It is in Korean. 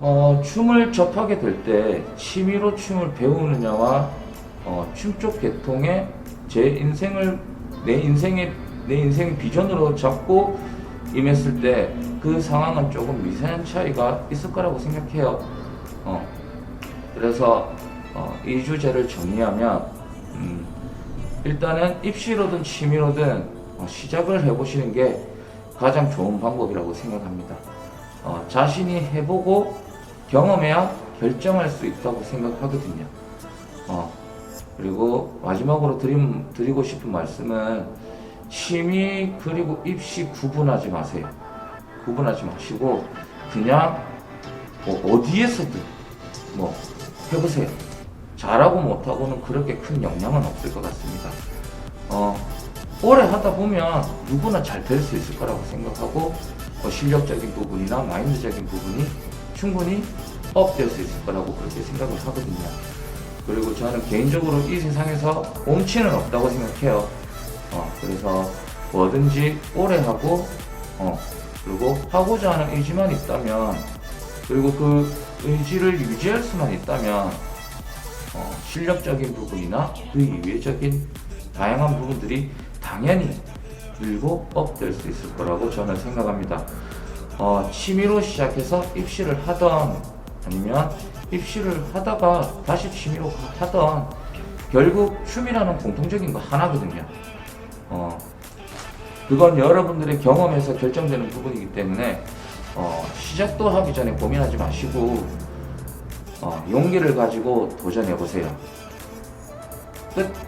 어, 춤을 접하게 될 때 취미로 춤을 배우느냐와 어, 춤쪽 계통에 제 인생을 내 인생의 내 인생의 비전으로 잡고 임했을 때 그 상황은 조금 미세한 차이가 있을 거라고 생각해요. 어, 그래서 어, 이 주제를 정리하면 음, 일단은 입시로든 취미로든 어, 시작을 해보시는 게 가장 좋은 방법이라고 생각합니다. 어, 자신이 해보고 경험해야 결정할 수 있다고 생각하거든요. 어, 그리고 마지막으로 드림, 드리고 싶은 말씀은 취미 그리고 입시 구분하지 마세요. 구분하지 마시고 그냥 뭐 어디에서든 뭐 해보세요. 잘하고 못하고는 그렇게 큰 영향은 없을 것 같습니다. 어, 오래 하다 보면 누구나 잘 될 수 있을 거라고 생각하고 뭐 실력적인 부분이나 마인드적인 부분이 충분히 업될 수 있을 거라고 그렇게 생각을 하거든요. 그리고 저는 개인적으로 이 세상에서 옴치는 없다고 생각해요. 어, 그래서 뭐든지 오래 하고, 어, 그리고 하고자 하는 의지만 있다면, 그리고 그 의지를 유지할 수만 있다면, 어, 실력적인 부분이나 그 이외적인 다양한 부분들이 당연히 늘고 업될 수 있을 거라고 저는 생각합니다. 어, 취미로 시작해서 입시를 하던 아니면 입시를 하다가 다시 취미로 하던 결국 춤이라는 공통적인 거 하나거든요. 어, 그건 여러분들의 경험에서 결정되는 부분이기 때문에 어, 시작도 하기 전에 고민하지 마시고 어, 용기를 가지고 도전해 보세요. 끝.